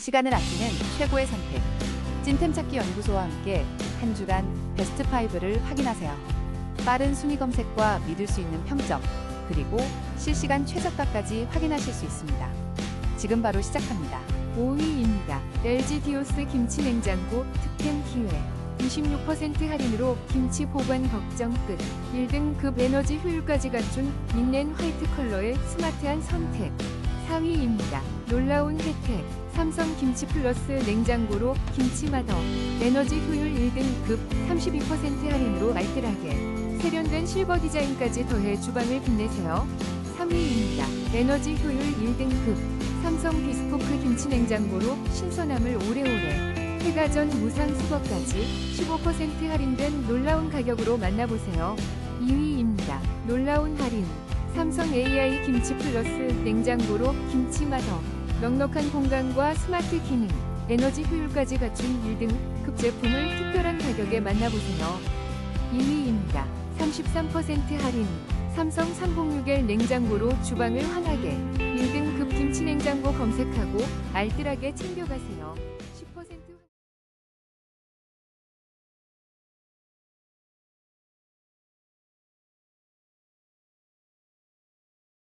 시간을 아끼는 최고의 선택. 찐템 찾기 연구소와 함께 한 주간 베스트 5를 확인하세요. 빠른 순위 검색과 믿을 수 있는 평점, 그리고 실시간 최저가까지 확인하실 수 있습니다. 지금 바로 시작합니다. 5위입니다. LG 디오스 김치 냉장고 특典기회. 26% 할인으로 김치 보관 걱정 끝. 1등급 에너지 효율까지 갖춘 린넨 화이트 컬러의 스마트한 선택. 4위입니다. 놀라운 혜택. 삼성 김치 플러스 냉장고로 김치 마더. 에너지 효율 1등급 32% 할인으로 알뜰하게. 세련된 실버 디자인까지 더해 주방을 빛내세요. 3위입니다. 에너지 효율 1등급. 삼성 비스포크 김치 냉장고로 신선함을 오래오래. 해가 전 무상 수거까지 15% 할인된 놀라운 가격으로 만나보세요. 2위입니다. 놀라운 할인. 삼성 AI 김치 플러스 냉장고로 김치 마더. 넉넉한 공간과 스마트 기능, 에너지 효율까지 갖춘 1등 급 제품을 특별한 가격에 만나보세요. 2위입니다. 33% 할인. 삼성 306L 냉장고로 주방을 환하게 1등급 김치 냉장고 검색하고 알뜰하게 챙겨가세요.